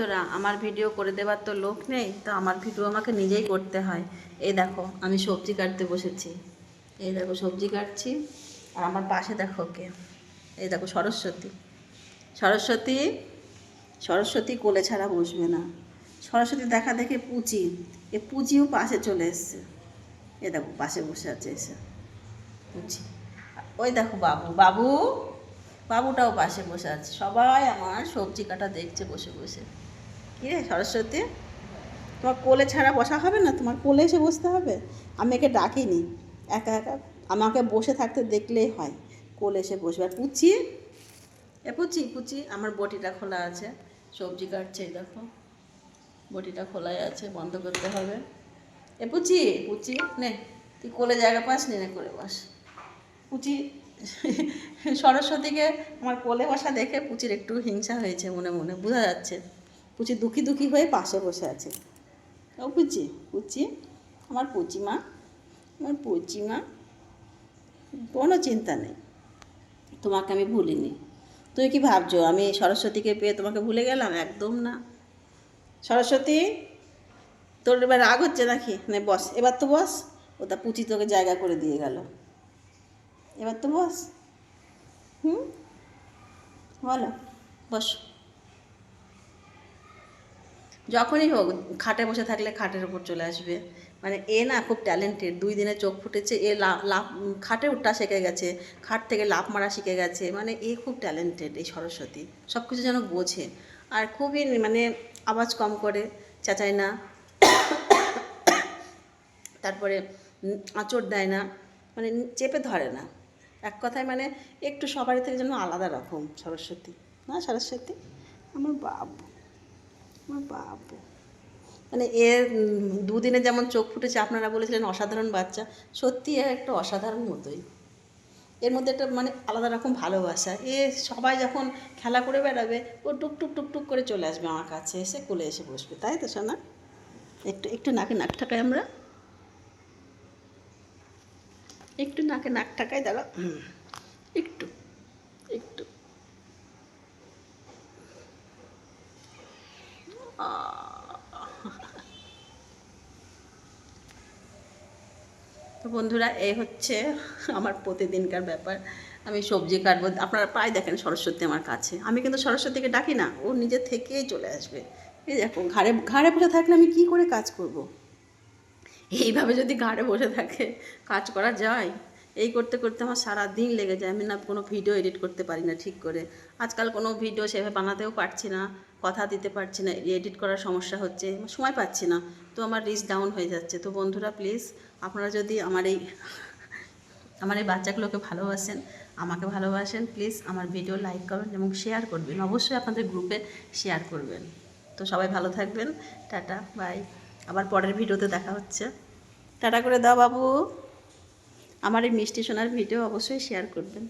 বন্ধুরা, আমার ভিডিও করে দেবার তো লোক নেই তো আমার ভিডিও আমাকে নিজেই করতে হয়। এই দেখো আমি সবজি কাটতে বসেছি। এই দেখো সবজি কাটছি। আর আমার পাশে দেখো কে এই দেখো সরস্বতী। সরস্বতী সরস্বতী কোলে ছাড়া বসবে না। সরস্বতী দেখা দেখে পুচি। এ পুচিও পাশে চলে এসছে। এ দেখো পাশে বসে আছে এসে। পুচি। ওই দেখো বাবু বাবু বাবুটাও পাশে বসে আছে। সবাই আমার সবজি কাটা দেখছে বসে বসে। কি রে সরস্বতী? তোমার কোলে ছাড়া বসা হবে না? তোমার কোলে এসে বসতে হবে? আমি একে ডাকিনি। একা একা আমাকে বসে থাকতে দেখলেই হয়, কোলে এসে বসবে। আর পুচি? এ পুচি পুচি, আমার বটিটা খোলা আছে। সবজি কাটছে দেখো। বটিটা খোলাই আছে, বন্ধ করতে হবে। এ পুচি পুচি, নে, তুই কোলে জায়গা পাস নি? করে বস। পুচি, সরস্বতীকে আমার কোলে বসা দেখে পুচির একটু হিংসা হয়েছে মনে মনে, বোঝা যাচ্ছে। পুচি দুঃখী দুঃখী হয়ে পাশে বসে আছে। ও পুচি পুচি আমার পুচিমা, আমার পুচি মা কোনো চিন্তা নেই। তোমাকে আমি ভুলিনি। তুমি কি ভাবছ, আমি সরস্বতীকে পেয়ে তোমাকে ভুলে গেলাম? একদম না। সরস্বতী, তোর এবার রাগ হচ্ছে নাকি? নে, বস, এবার তো বস। ওটা পুচি তোকে জায়গা করে দিয়ে গেল। এবার তো বস। হুম? বলো, বস। যখনই হোক, খাটে বসে থাকলে খাটের উপর চলে আসবে। মানে এ না খুব ট্যালেন্টেড দুই দিনে চোখ ফুটেছে, এ লাফ খাটে উঠটা শিখে গেছে, খাট থেকে লাফ মারা শিখে গেছে মানে এ খুব ট্যালেন্টেড এই সরস্বতী সব কিছু যেন বোঝে। আর খুবই মানে আওয়াজ কম করে, চেঁচায় না, তারপরে আঁচড় দেয় না মানে চেপে ধরে না। এক কথায় মানে একটু সবারই থেকে যেন আলাদা রকম সরস্বতী। না সরস্বতী? আমার বাবু। আমার বাবু মানে এর দুদিনে যেমন চোখ ফুটেছে, আপনারা বলেছিলেন অসাধারণ বাচ্চা, সত্যি একটা অসাধারণ মতোই। এর মধ্যে একটা মানে আলাদা রকম ভালোবাসা। এ সবাই যখন খেলা করে বেড়াবে, ও টুক টুক টুক টুক করে চলে আসবে আমার কাছে, এসে কোলে এসে বসবে। তাই তো শোনা একটু একটু নাকে নাক ঠাকাই আমরা। একটু নাকে নাক ঠাকাই দাঁড়া একটু। তো বন্ধুরা এই হচ্ছে আমার প্রতিদিনকার ব্যাপার। আমি সবজি কাটবো। আপনারা প্রায় দেখেন সরস্বতী আমার কাছে। আমি কিন্তু সরস্বতীকে ডাকি না, ও নিজে থেকেই চলে আসবে। এই দেখো, ঘাড়ে ঘাড়ে বসে থাকলে আমি কি করে কাজ করব। এইভাবে যদি ঘাড়ে বসে থাকে, কাজ করা যায়? এই করতে করতে আমার সারা দিন লেগে যায়। আমি না কোনো ভিডিও এডিট করতে পারি না ঠিক করে। আজকাল কোনো ভিডিও সেভাবে বানাতেও পারছি না, কথা দিতে পারছি না এডিট করার সমস্যা হচ্ছে, সময় পাচ্ছি না। তো আমার রিচ ডাউন হয়ে যাচ্ছে। তো বন্ধুরা প্লিজ আপনারা যদি আমার এই আমার এই বাচ্চাগুলোকে ভালোবাসেন, আমাকে ভালোবাসেন প্লিজ আমার ভিডিও লাইক করবেন এবং শেয়ার করবেন। অবশ্যই আপনাদের গ্রুপে শেয়ার করবেন। তো সবাই ভালো থাকবেন। টাটা বাই আবার পরের ভিডিওতে দেখা হচ্ছে। টাটা করে দাও বাবু। আমার এই মিষ্টি সোনার ভিডিও অবশ্যই শেয়ার করবেন।